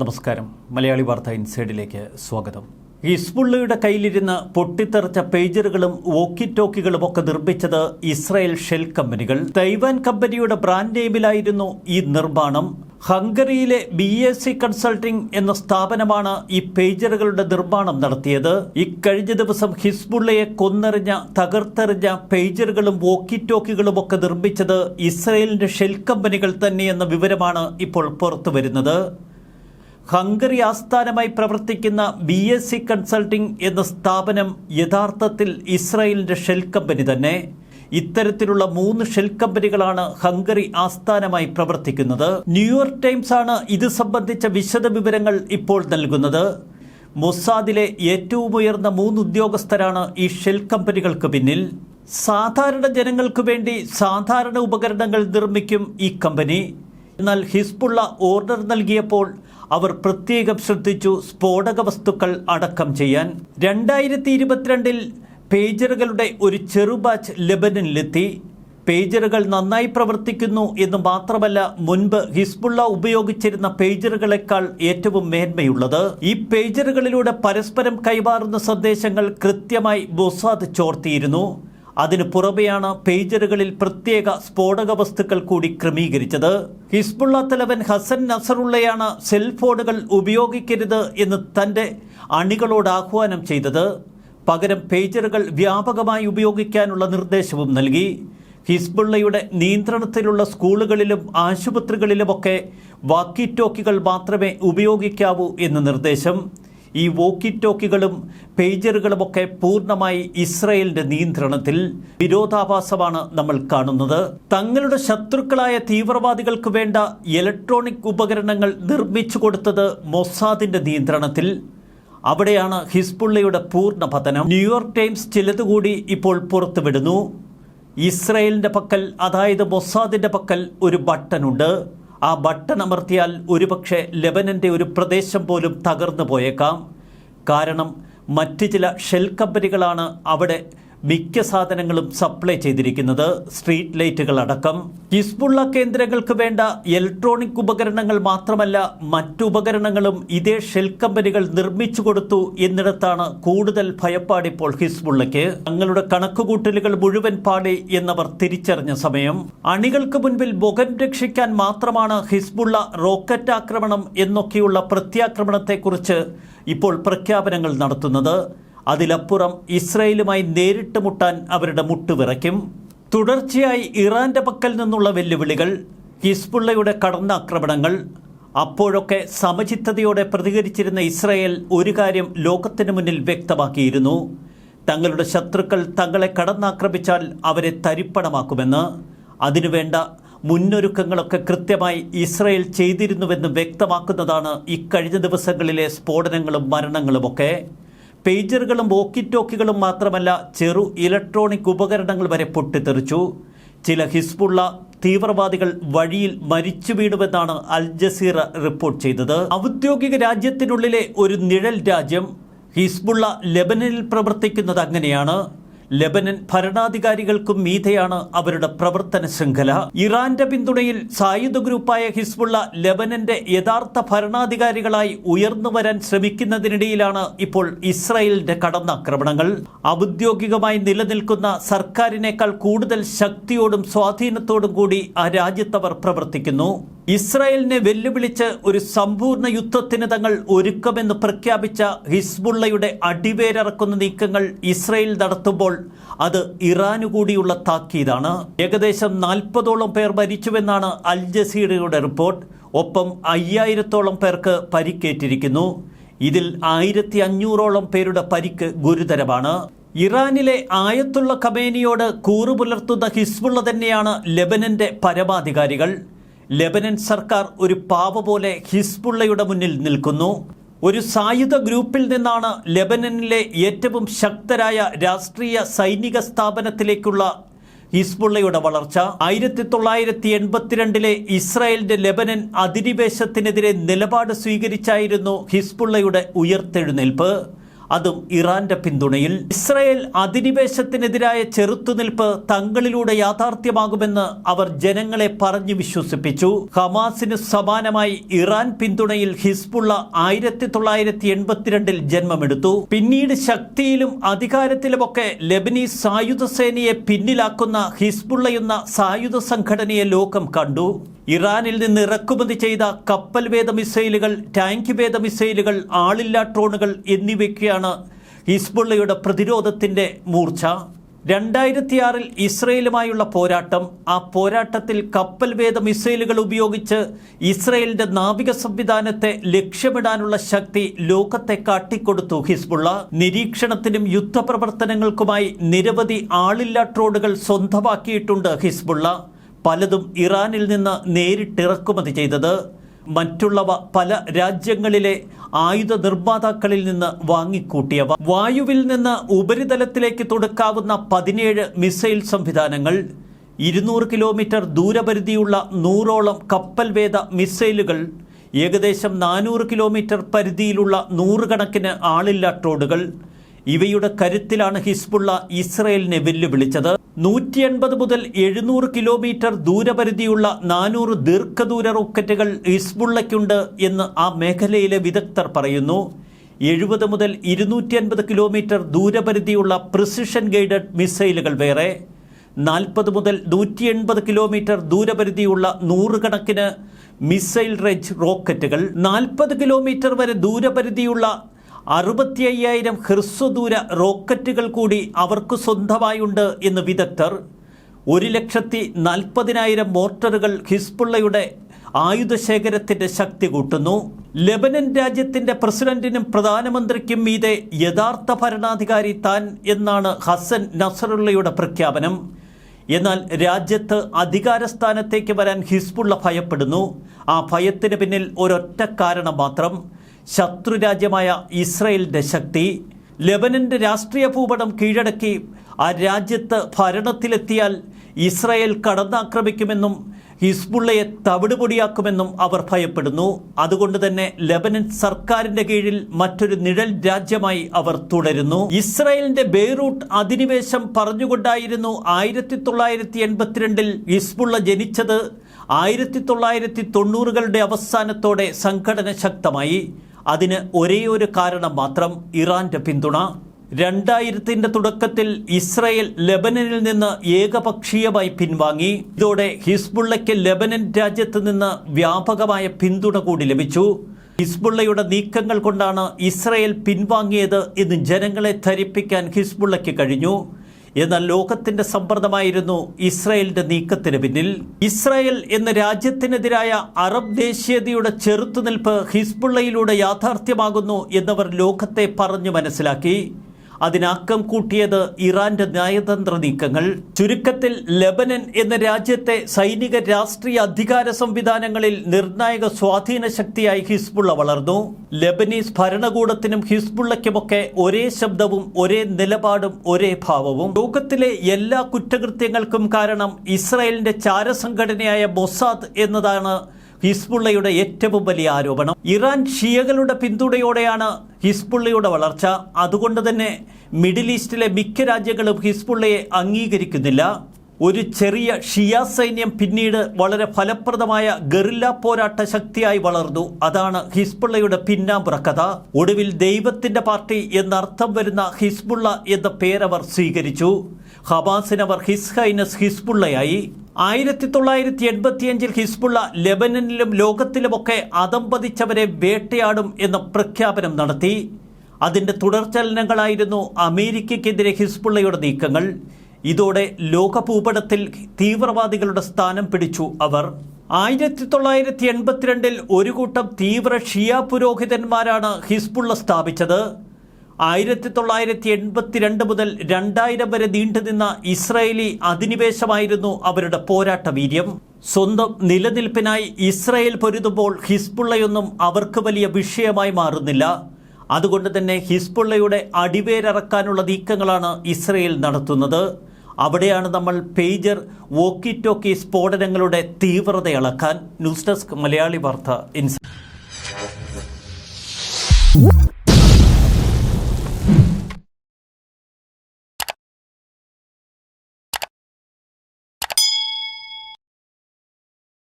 നമസ്കാരം. മലയാളി വാർത്ത ഇൻസൈഡിലേക്ക് സ്വാഗതം. ഹിസ്ബുള്ളയുടെ കയ്യിലിരുന്ന് പൊട്ടിത്തെറിച്ച പേജറുകളും വോക്കി ടോക്കികളും ഒക്കെ നിർമ്മിച്ചത് ഇസ്രായേൽ ഷെൽ കമ്പനികൾ. തൈവാൻ കമ്പനിയുടെ ബ്രാൻഡ് നെയിമിലായിരുന്നു ഈ നിർമ്മാണം. ഹംഗറിയിലെ ബി എസ് സി കൺസൾട്ടിംഗ് എന്ന സ്ഥാപനമാണ് ഈ പേജറുകളുടെ നിർമ്മാണം നടത്തിയത്. ഇക്കഴിഞ്ഞ ദിവസം ഹിസ്ബുള്ളയെ കൊന്നെറിഞ്ഞ തകർത്തെറിഞ്ഞ പേജറുകളും വോക്കി ടോക്കികളും ഒക്കെ നിർമ്മിച്ചത് ഇസ്രായേലിന്റെ ഷെൽ കമ്പനികൾ തന്നെയെന്ന വിവരമാണ് ഇപ്പോൾ പുറത്തുവരുന്നത്. ഹംഗറി ആസ്ഥാനമായി പ്രവർത്തിക്കുന്ന ബി എസ് സി കൺസൾട്ടിംഗ് എന്ന സ്ഥാപനം യഥാർത്ഥത്തിൽ ഇസ്രായേലിന്റെ ഷെൽ കമ്പനി തന്നെ. ഇത്തരത്തിലുള്ള മൂന്ന് ഷെൽ കമ്പനികളാണ് ഹംഗറി ആസ്ഥാനമായി പ്രവർത്തിക്കുന്നത്. ന്യൂയോർക്ക് ടൈംസ് ആണ് ഇത് സംബന്ധിച്ച വിശദ വിവരങ്ങൾ ഇപ്പോൾ നൽകുന്നത്. മൊസാദിലെ ഏറ്റവും ഉയർന്ന മൂന്ന് ഉദ്യോഗസ്ഥരാണ് ഈ ഷെൽ കമ്പനികൾക്ക് പിന്നിൽ. സാധാരണ ജനങ്ങൾക്ക് വേണ്ടി സാധാരണ ഉപകരണങ്ങൾ നിർമ്മിക്കും ഈ കമ്പനി. എന്നാൽ ഹിസ്ബുള്ള ഓർഡർ നൽകിയപ്പോൾ അവർ പ്രത്യേകം ശ്രദ്ധിച്ചു സ്ഫോടക വസ്തുക്കൾ അടക്കം ചെയ്യാൻ. രണ്ടായിരത്തി ഇരുപത്തിരണ്ടിൽ പേജറുകളുടെ ഒരു ചെറു ബാച്ച് ലെബനനിലെത്തി. പേജറുകൾ നന്നായി പ്രവർത്തിക്കുന്നു എന്ന് മാത്രമല്ല മുൻപ് ഹിസ്ബുള്ള ഉപയോഗിച്ചിരുന്ന പേജറുകളെക്കാൾ ഏറ്റവും മേന്മയുള്ളത്. ഈ പേജറുകളിലൂടെ പരസ്പരം കൈമാറുന്ന സന്ദേശങ്ങൾ കൃത്യമായി മൊസാദ് ചോർത്തിയിരുന്നു. അതിനു പുറമെയാണ് പേജറുകളിൽ പ്രത്യേക സ്ഫോടക വസ്തുക്കൾ കൂടി ക്രമീകരിച്ചത്. ഹിസ്ബുള്ള തലവൻ ഹസൻ നസറുള്ളയാണ് സെൽഫോണുകൾ ഉപയോഗിക്കരുത് എന്ന് തന്റെ അണികളോട് ആഹ്വാനം ചെയ്തത്. പകരം പേജറുകൾ വ്യാപകമായി ഉപയോഗിക്കാനുള്ള നിർദ്ദേശവും നൽകി. ഹിസ്ബുള്ളയുടെ നിയന്ത്രണത്തിലുള്ള സ്കൂളുകളിലും ആശുപത്രികളിലുമൊക്കെ വാക്കി ടോക്കികൾ മാത്രമേ ഉപയോഗിക്കാവൂ എന്ന നിർദ്ദേശം. ഈ വോക്കി ടോക്കികളും പേജറുകളുമൊക്കെ പൂർണമായി ഇസ്രയേലിന്റെ നിയന്ത്രണത്തിൽ വിരോധാഭാസമാണ് നമ്മൾ കാണുന്നത്. തങ്ങളുടെ ശത്രുക്കളായ തീവ്രവാദികൾക്ക് വേണ്ട ഇലക്ട്രോണിക് ഉപകരണങ്ങൾ നിർമ്മിച്ചു കൊടുത്തത് മൊസാദിന്റെ നിയന്ത്രണത്തിൽ. അവിടെയാണ് ഹിസ്ബുള്ളയുടെ പൂർണ പതനം. ന്യൂയോർക്ക് ടൈംസ് ചിലതുകൂടി ഇപ്പോൾ പുറത്തുവിടുന്നു. ഇസ്രയേലിന്റെ പക്കൽ അതായത് മൊസാദിന്റെ പക്കൽ ഒരു ബട്ടണുണ്ട്. ആ ബട്ടൺ അമർത്തിയാൽ ഒരുപക്ഷെ ലെബനന്റെ ഒരു പ്രദേശം പോലും തകർന്നു പോയേക്കാം. കാരണം മറ്റ് ചില ഷെൽ കമ്പനികളാണ് അവിടെ മിക്ക സാധനങ്ങളും സപ്ലൈ ചെയ്തിരിക്കുന്നത് സ്ട്രീറ്റ് ലൈറ്റുകൾ അടക്കം. ഹിസ്ബുള്ള കേന്ദ്രങ്ങൾക്ക് വേണ്ട ഇലക്ട്രോണിക് ഉപകരണങ്ങൾ മാത്രമല്ല മറ്റു ഉപകരണങ്ങളും ഇതേ ഷെൽ കമ്പനികൾ നിർമ്മിച്ചു കൊടുത്തു എന്നിടത്താണ് കൂടുതൽ ഭയപ്പാടിപ്പോൾ ഹിസ്ബുള്ളയ്ക്ക്. തങ്ങളുടെ കണക്കുകൂട്ടലുകൾ മുഴുവൻ പാടി എന്നവർ തിരിച്ചറിഞ്ഞ സമയം. അണികൾക്ക് മുൻപിൽ മുഖം രക്ഷിക്കാൻ മാത്രമാണ് ഹിസ്ബുള്ള റോക്കറ്റ് ആക്രമണം എന്നൊക്കെയുള്ള പ്രത്യാക്രമണത്തെക്കുറിച്ച് ഇപ്പോൾ പ്രഖ്യാപനങ്ങൾ നടത്തുന്നത്. അതിലപ്പുറം ഇസ്രയേലുമായി നേരിട്ട് മുട്ടാൻ അവരുടെ മുട്ടുവിറയ്ക്കും തുടർച്ചയായി ഇറാന്റെ പക്കൽ നിന്നുള്ള വെല്ലുവിളികൾ ഹിസ്ബുള്ളയുടെ കടന്നാക്രമണങ്ങൾ അപ്പോഴൊക്കെ സമചിത്തതയോടെ പ്രതികരിച്ചിരുന്ന ഇസ്രയേൽ ഒരു കാര്യം ലോകത്തിന് മുന്നിൽ വ്യക്തമാക്കിയിരുന്നു. തങ്ങളുടെ ശത്രുക്കൾ തങ്ങളെ കടന്നാക്രമിച്ചാൽ അവരെ തരിപ്പണമാക്കുമെന്ന്. അതിനുവേണ്ട മുന്നൊരുക്കങ്ങളൊക്കെ കൃത്യമായി ഇസ്രയേൽ ചെയ്തിരുന്നുവെന്ന് വ്യക്തമാക്കുന്നതാണ് ഇക്കഴിഞ്ഞ ദിവസങ്ങളിലെ സ്ഫോടനങ്ങളും മരണങ്ങളുമൊക്കെ. പേജറുകളും വോക്കി ടോക്കികളും മാത്രമല്ല ചെറു ഇലക്ട്രോണിക് ഉപകരണങ്ങൾ വരെ പൊട്ടിത്തെറിച്ചു. ചില ഹിസ്ബുള്ള തീവ്രവാദികൾ വഴിയിൽ മരിച്ചു വീണുമെന്നാണ് അൽ ജസീറ റിപ്പോർട്ട് ചെയ്തത്. ഔദ്യോഗിക രാജ്യത്തിനുള്ളിലെ ഒരു നിഴൽ രാജ്യം ഹിസ്ബുള്ള ലെബനനിൽ പ്രവർത്തിക്കുന്നത് അങ്ങനെയാണ്. ലെബനൻ ഭരണാധികാരികൾക്കും മീതെയാണ് അവരുടെ പ്രവർത്തന ശൃംഖല. ഇറാന്റെ പിന്തുണയിൽ സായുധ ഗ്രൂപ്പായ ഹിസ്ബുള്ള ലെബനന്റെ യഥാർത്ഥ ഭരണാധികാരികളായി ഉയർന്നു വരാൻ ശ്രമിക്കുന്നതിനിടയിലാണ് ഇപ്പോൾ ഇസ്രായേലിന്റെ കടന്നാക്രമണങ്ങൾ. ഔദ്യോഗികമായി നിലനിൽക്കുന്ന സർക്കാരിനേക്കാൾ കൂടുതൽ ശക്തിയോടും സ്വാധീനത്തോടും കൂടി ആ രാജ്യത്തവർ പ്രവർത്തിക്കുന്നു. ഇസ്രായേലിനെ വെല്ലുവിളിച്ച് ഒരു സമ്പൂർണ യുദ്ധത്തിന് തങ്ങൾ ഒരുക്കമെന്ന് പ്രഖ്യാപിച്ച ഹിസ്ബുള്ളയുടെ അടിവേരറക്കുന്ന നീക്കങ്ങൾ ഇസ്രായേൽ നടത്തുമ്പോൾ അത് ഇറാനു കൂടിയുള്ള താക്കീതാണ്. ഏകദേശം നാൽപ്പതോളം പേർ മരിച്ചുവെന്നാണ് അൽ ജസീറയുടെ റിപ്പോർട്ട്. ഒപ്പം അയ്യായിരത്തോളം പേർക്ക് പരിക്കേറ്റിരിക്കുന്നു. ഇതിൽ ആയിരത്തി അഞ്ഞൂറോളം പേരുടെ പരിക്ക് ഗുരുതരമാണ്. ഇറാനിലെ ആയത്തുള്ള ഖമേനിയോട് കൂറുപുലർത്തുന്ന ഹിസ്ബുള്ള തന്നെയാണ് ലെബനന്റെ പരമാധികാരികൾ. ലെബനൻ സർക്കാർ ഒരു പാവ പോലെ ഹിസ്ബുള്ളയുടെ മുന്നിൽ നിൽക്കുന്നു. ഒരു സായുധ ഗ്രൂപ്പിൽ നിന്നാണ് ലെബനനിലെ ഏറ്റവും ശക്തരായ രാഷ്ട്രീയ സൈനിക സ്ഥാപനത്തിലേക്കുള്ള ഹിസ്ബുള്ളയുടെ വളർച്ച. ആയിരത്തി തൊള്ളായിരത്തി എൺപത്തിരണ്ടിലെ ഇസ്രായേലിന്റെ ലെബനൻ അധിനിവേശത്തിനെതിരെ നിലപാട് സ്വീകരിച്ചായിരുന്നു ഹിസ്ബുള്ളയുടെ ഉയർത്തെഴുന്നേൽപ്പ്. അതും ഇറാന്റെ പിന്തുണയിൽ. ഇസ്രയേൽ അധിനിവേശത്തിനെതിരായ ചെറുത്തുനിൽപ്പ് തങ്ങളിലൂടെ യാഥാർത്ഥ്യമാകുമെന്ന് അവർ ജനങ്ങളെ പറഞ്ഞു വിശ്വസിപ്പിച്ചു. ഹമാസിന് സമാനമായി ഇറാൻ പിന്തുണയിൽ ഹിസ്ബുള്ള ആയിരത്തി തൊള്ളായിരത്തി എൺപത്തിരണ്ടിൽ ജന്മമെടുത്തു. പിന്നീട് ശക്തിയിലും അധികാരത്തിലുമൊക്കെ ലെബനീസ് സായുധ സേനയെ പിന്നിലാക്കുന്ന ഹിസ്ബുള്ളയെന്ന സായുധ സംഘടനയെ ലോകം കണ്ടു. ഇറാനിൽ നിന്ന് ഇറക്കുമതി ചെയ്ത കപ്പൽ വേദ മിസൈലുകൾ ടാങ്ക് വേദ മിസൈലുകൾ ആളില്ലാ ഡ്രോണുകൾ എന്നിവയ്ക്കാണ് ഹിസ്ബുള്ളയുടെ പ്രതിരോധത്തിന്റെ മൂർച്ച. രണ്ടായിരത്തിയാറിൽ ഇസ്രയേലുമായുള്ള പോരാട്ടം. ആ പോരാട്ടത്തിൽ കപ്പൽ വേദ മിസൈലുകൾ ഉപയോഗിച്ച് ഇസ്രയേലിന്റെ നാവിക സംവിധാനത്തെ ലക്ഷ്യമിടാനുള്ള ശക്തി ലോകത്തെ കാട്ടിക്കൊടുത്തു ഹിസ്ബുള്ള. നിരീക്ഷണത്തിനും യുദ്ധപ്രവർത്തനങ്ങൾക്കുമായി നിരവധി ആളില്ലാ ട്രോണുകൾ സ്വന്തമാക്കിയിട്ടുണ്ട് ഹിസ്ബുള്ള. പലതും ഇറാനിൽ നിന്ന് നേരിട്ടിറക്കുമതി ചെയ്തത്. മറ്റുള്ളവ പല രാജ്യങ്ങളിലെ ആയുധ നിർമ്മാതാക്കളിൽ നിന്ന് വാങ്ങിക്കൂട്ടിയവ. വായുവിൽ നിന്ന് ഉപരിതലത്തിലേക്ക് തുടക്കാവുന്ന പതിനേഴ് മിസൈൽ സംവിധാനങ്ങൾ ഇരുന്നൂറ് കിലോമീറ്റർ ദൂരപരിധിയുള്ള നൂറോളം കപ്പൽ വേദ മിസൈലുകൾ ഏകദേശം നാനൂറ് കിലോമീറ്റർ പരിധിയിലുള്ള നൂറുകണക്കിന് ആളില്ലാ ട്രോഡുകൾ. ഇവയുടെ കരുത്തിലാണ് ഹിസ്ബുള്ള ഇസ്രയേലിനെ വെല്ലുവിളിച്ചത്. നൂറ്റി എൺപത് മുതൽ എഴുന്നൂറ് കിലോമീറ്റർ ദൂരപരിധിയുള്ള നാനൂറ് ദീർഘദൂര റോക്കറ്റുകൾ ഇസ്ബുള്ളയ്ക്കുണ്ട് എന്ന് ആ മേഖലയിലെ വിദഗ്ധർ പറയുന്നു. എഴുപത് മുതൽ ഇരുന്നൂറ്റി അൻപത് കിലോമീറ്റർ ദൂരപരിധിയുള്ള പ്രിസിഷൻ ഗൈഡഡ് മിസൈലുകൾ വേറെ. നാൽപ്പത് മുതൽ നൂറ്റി എൺപത് കിലോമീറ്റർ ദൂരപരിധിയുള്ള നൂറുകണക്കിന് മിസൈൽ റേഞ്ച് റോക്കറ്റുകൾ. നാൽപ്പത് കിലോമീറ്റർ വരെ ദൂരപരിധിയുള്ള അറുപത്തി അയ്യായിരം ഹ്രസ്വദൂര റോക്കറ്റുകൾ കൂടി അവർക്ക് സ്വന്തമായുണ്ട് എന്ന് വിദഗ്ധർ. ഒരു ലക്ഷത്തി നാൽപ്പതിനായിരം മോർട്ടറുകൾ ഹിസ്ബുള്ളയുടെ ആയുധശേഖരത്തിന്റെ ശക്തി കൂട്ടുന്നു. ലെബനൻ രാജ്യത്തിന്റെ പ്രസിഡന്റിനും പ്രധാനമന്ത്രിക്കും മീതെ യഥാർത്ഥ ഭരണാധികാരി താൻ എന്നാണ് ഹസൻ നസറുള്ളയുടെ പ്രഖ്യാപനം. എന്നാൽ രാജ്യത്ത് അധികാരസ്ഥാനത്തേക്ക് വരാൻ ഹിസ്ബുള്ള ഭയപ്പെടുന്നു. ആ ഭയത്തിന് പിന്നിൽ ഒരൊറ്റ കാരണം മാത്രം. ശത്രുരാജ്യമായ ഇസ്രയേലിന്റെ ശക്തി. ലെബനന്റെ രാഷ്ട്രീയ ഭൂപടം കീഴടക്കി ആ രാജ്യത്ത് ഭരണത്തിലെത്തിയാൽ ഇസ്രയേൽ കടന്നാക്രമിക്കുമെന്നും ഹിസ്ബുള്ളയെ തവിടുപൊടിയാക്കുമെന്നും അവർ ഭയപ്പെടുന്നു. അതുകൊണ്ട് തന്നെ ലെബനൻ സർക്കാരിന്റെ കീഴിൽ മറ്റൊരു നിഴൽ രാജ്യമായി അവർ തുടരുന്നു. ഇസ്രായേലിന്റെ ബെയ്റൂട്ട് അധിനിവേശം പറഞ്ഞുകൊണ്ടായിരുന്നു ആയിരത്തി തൊള്ളായിരത്തി എൺപത്തിരണ്ടിൽ ഹിസ്ബുള്ള ജനിച്ചത്. ആയിരത്തി തൊള്ളായിരത്തി തൊണ്ണൂറുകളുടെ അവസാനത്തോടെ സംഘടന ശക്തമായി. അതിന് ഒരേ ഒരു കാരണം മാത്രം ഇറാന്റെ പിന്തുണ. രണ്ടായിരത്തിന്റെ തുടക്കത്തിൽ ഇസ്രയേൽ ലെബനനിൽ നിന്ന് ഏകപക്ഷീയമായി പിൻവാങ്ങി. ഇതോടെ ഹിസ്ബുള്ളയ്ക്ക് ലെബനൻ രാജ്യത്ത് നിന്ന് വ്യാപകമായ പിന്തുണ കൂടി ലഭിച്ചു. ഹിസ്ബുള്ളയുടെ നീക്കങ്ങൾ കൊണ്ടാണ് ഇസ്രയേൽ പിൻവാങ്ങിയത് എന്ന് ജനങ്ങളെ ധരിപ്പിക്കാൻ ഹിസ്ബുള്ളയ്ക്ക് കഴിഞ്ഞു. എന്നാൽ ലോകത്തിന്റെ സമ്മർദ്ദമായിരുന്നു ഇസ്രായേലിന്റെ നീക്കത്തിന് പിന്നിൽ. ഇസ്രായേൽ എന്ന രാജ്യത്തിനെതിരായ അറബ് ദേശീയതയുടെ ചെറുത്തുനിൽപ്പ് ഹിസ്ബുള്ളയിലൂടെ യാഥാർത്ഥ്യമാകുന്നു എന്നവർ ലോകത്തെ പറഞ്ഞു മനസ്സിലാക്കി. അതിനാക്കം കൂട്ടിയത് ഇറാന്റെ നയതന്ത്ര നീക്കങ്ങൾ ചുരുക്കത്തിൽ ലെബനൻ എന്ന രാജ്യത്തെ സൈനിക രാഷ്ട്രീയ അധികാര സംവിധാനങ്ങളിൽ നിർണായക സ്വാധീന ശക്തിയായി ഹിസ്ബുള്ള വളർന്നു. ലെബനീസ് ഭരണകൂടത്തിനും ഹിസ്ബുള്ളയ്ക്കുമൊക്കെ ഒരേ ശബ്ദവും ഒരേ നിലപാടും ഒരേ ഭാവവും. ലോകത്തിലെ എല്ലാ കുറ്റകൃത്യങ്ങൾക്കും കാരണം ഇസ്രായേലിന്റെ ചാരസംഘടനയായ മൊസാദ് എന്നതാണ് ഹിസ്ബുള്ളയുടെ ഏറ്റവും വലിയ ആരോപണം. ഇറാൻ ഷിയകളുടെ പിന്തുണയോടെയാണ് ഹിസ്ബുള്ളയുടെ വളർച്ച. അതുകൊണ്ട് തന്നെ മിഡിൽ ഈസ്റ്റിലെ മിക്ക രാജ്യങ്ങളും ഹിസ്ബുള്ളയെ അംഗീകരിക്കുന്നില്ല. ഒരു ചെറിയ ഷിയ സൈന്യം പിന്നീട് വളരെ ഫലപ്രദമായ ഗറില്ല പോരാട്ട ശക്തിയായി വളർന്നു. അതാണ് ഹിസ്ബുള്ളയുടെ പിന്നാമ്പുറ കഥ. ഒടുവിൽ ദൈവത്തിന്റെ പാർട്ടി എന്നർത്ഥം വരുന്ന ഹിസ്ബുള്ള എന്ന പേരവർ സ്വീകരിച്ചു. ഹമാസിനവർ ഹിസ്ഹൈനസ് ഹിസ്ബുള്ളയായി. ആയിരത്തി തൊള്ളായിരത്തി എൺപത്തിയഞ്ചിൽ ഹിസ്ബുള്ള ലെബനനിലും ലോകത്തിലുമൊക്കെ അതമ്പതിച്ചവരെ വേട്ടയാടും എന്ന പ്രഖ്യാപനം നടത്തി. അതിന്റെ തുടർചലനങ്ങളായിരുന്നു അമേരിക്കയ്ക്കെതിരെ ഹിസ്ബുള്ളയുടെ നീക്കങ്ങൾ. ഇതോടെ ലോകഭൂപടത്തിൽ തീവ്രവാദികളുടെ സ്ഥാനം പിടിച്ചു അവർ. ആയിരത്തി തൊള്ളായിരത്തി എൺപത്തിരണ്ടിൽ ഒരു കൂട്ടം തീവ്ര ഷിയ പുരോഹിതന്മാരാണ് ഹിസ്ബുള്ള സ്ഥാപിച്ചത്. ആയിരത്തി തൊള്ളായിരത്തി എൺപത്തിരണ്ട് മുതൽ രണ്ടായിരം വരെ നീണ്ടുനിന്ന ഇസ്രായേലി അധിനിവേശമായിരുന്നു അവരുടെ പോരാട്ട വീര്യം സ്വന്തം നിലനിൽപ്പിനായി ഇസ്രായേൽ പൊരുതുമ്പോൾ ഹിസ്ബുള്ളയൊന്നും അവർക്ക് വലിയ വിഷയമായി മാറുന്നില്ല. അതുകൊണ്ട് തന്നെ ഹിസ്ബുള്ളയുടെ അടിവേരറക്കാനുള്ള നീക്കങ്ങളാണ് ഇസ്രയേൽ നടത്തുന്നത്. അവിടെയാണ് നമ്മൾ പേജർ വോക്കി ടോക്കി സ്ഫോടനങ്ങളുടെ തീവ്രത അളക്കാൻ ന്യൂസ് ഡെസ്ക് മലയാളി വാർത്ത ഇൻസ്